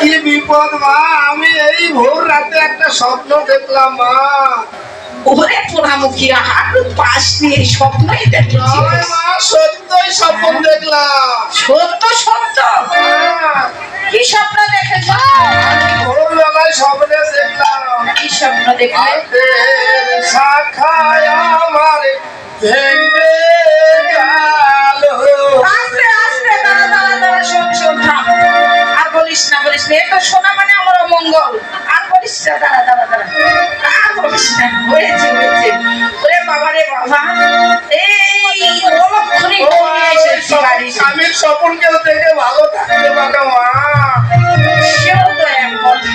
কি বিপদ মা? আমি এই ভোর রাতে একটা স্বপ্ন দেখলাম মা। ওরে পোড়ামুখী হাত পাশ দিয়ে স্বপ্নই দেখেছি মা সত্যই স্বপ্ন দেখলাম। সত্য সত্য। হ্যাঁ, কি স্বপ্ন দেখেছ? ভোরবেলায় স্বপ্নে দেখলাম। কি স্বপ্ন দেখলে? শাখায় আমার ভেঙে শোনা মানে আমার মঙ্গল। আর বলিস না দাঁড়া দাঁড়া দাঁড়া। আর বলিস না হয়েছে হয়েছে। ওরে বাবা রে বাবা। এই অলক্ষণে স্বামীর স্বপনকেও দেখে ভালো থাকতে পারো মা। সেও তো এক কথা।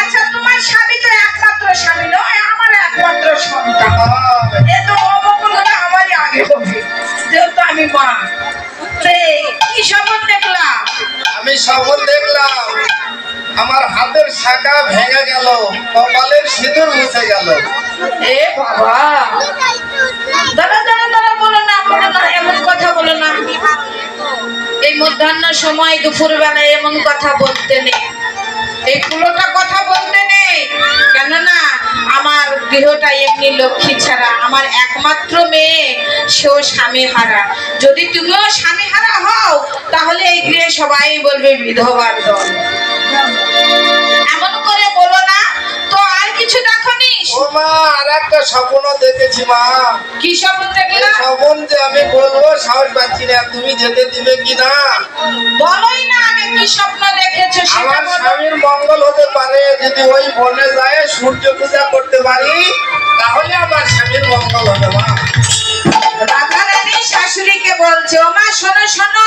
আচ্ছা তোমার স্বামী তো একমাত্র স্বামী নয় আমার একমাত্র সন্তান। এ তো অমঙ্গল আমারই আগে হবে। যেহেতু আমি মা। আমি স্বপন দেখলাম। আমার হাতের শাখা ভেঙে গেল, কপালের সিঁদুর মুছে গেল। এ বাবা। দাদা দাদা দাদা, বলো না বলো না এমন কথা বলো না। এই মধ্যাহ্ন সময় দুপুর বেলায় এমন কথা বলতে নেই। এই পুরোটা কথা বলতে নেই। কেননা আমার গৃহটা এমনি লক্ষ্মী ছাড়া আমার একমাত্র মেয়ে সেও স্বামী হারা যদি তুমিও স্বামী হারা হও তাহলে এই গৃহে সবাই বলবে বিধবার দল। এমন করে বলো না তো আর কিছু দেখো নিস ও মা আর একটা স্বপ্ন দেখেছি মা। কি স্বপ্ন দেখলা? বলব সাহস পাচ্ছি না তুমি যেতে দিবে কি না বলোই না আগে কি স্বপ্ন দেখেছ আমার স্বামীর মঙ্গল হতে পারে যদি ওই বনে যায় সূর্য পূজা করতে পারি তাহলে আমার স্বামীর মঙ্গল হবে মা রাধারানী শাশুড়িকে বলছে ও মা শোনো শোনো।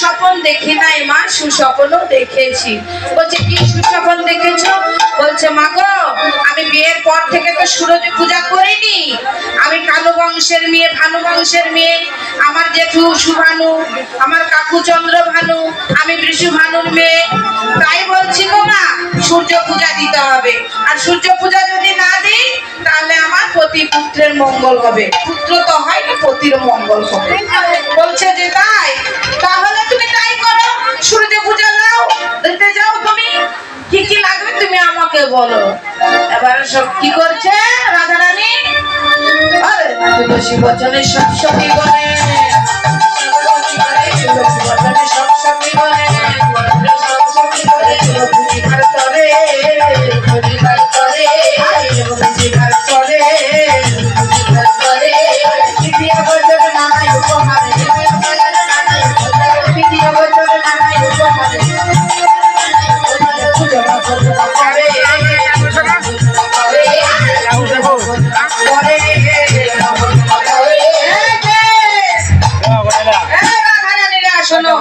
শুধু কুস্বপন দেখি নাই মা, সুস্বপনও দেখেছি। বলছে, কি সুস্বপন দেখেছ? বলছে, মা গো, আমি বিয়ের পর থেকে তো সূরজ পূজা করিনি। আমি কানু বংশের মেয়ে, ভানু বংশের মেয়ে। আমার জেঠু সুভানু, আমার কাকু চন্দ্র ভানু আমি বৃষু ভানুর মেয়ে। তাই বলছি গো মা, সূর্য পূজা দিতে হবে। আর সূর্য পূজা যদি না দিই, তাহলে আমার পতি পুত্রের মঙ্গল হবে। পুত্র তো হয় না পতির মঙ্গল হবে। বলছে যে তাই, তাহলে সূর্য পূজা যাও দিতে যাও তুমি। কি কি লাগবে তুমি আমাকে বলো। এবার সব কি করছে রাধা রানী আরে তুলসী সব সবই বলে।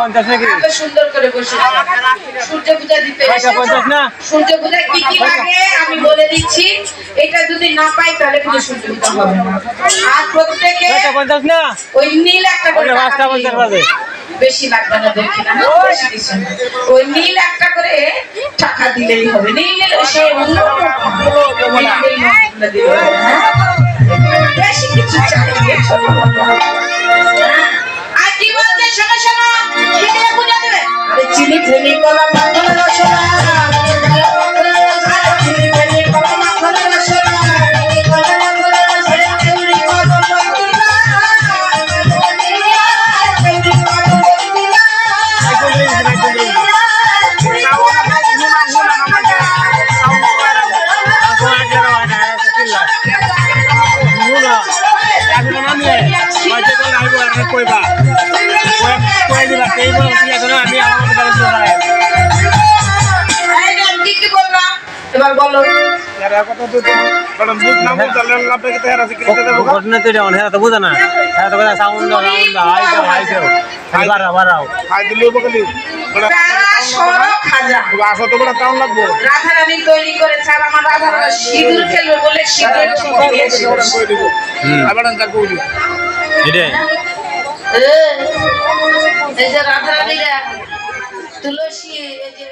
শোনো এত সুন্দর করে বসে সূর্য পূজা দিতে পঞ্চাশ না? সূর্য পূজা কি কি লাগে? আমি বলে দিচ্ছি। এটা যদি না পাই তাহলে কিন্তু সূর্য পূজা হবে না। আর প্রত্যেকে পঞ্চাশ না? ওই নীল একটা করে পাঁচটা পঞ্চাশ বাজে। বেশি লাগবে না দেখি না? বেশি কিছু না। ওই নীল একটা করে টাকা দিলেই হবে। নীল নীল সে? বেশি কিছু চাই। চিনি ফেলি কলা মাখন রসনা। চিনি ফেলি কলা মাখন রসনা। কলা ঘটনা তো যেমন হ্যাঁ তো বুঝে না হ্যাঁ তো কথা সাউন্ড সাউন্ড হাই দাও হাই দাও বাড়াও বাড়াও তারা সরো খাজা রাধা রানী তৈরি করেছে আর আমার রাধা সিঁদুর খেলবে। বলে সিঁদুর দিয়েছে এটাই। এই যে রাধারানীরা তুলসী এই যে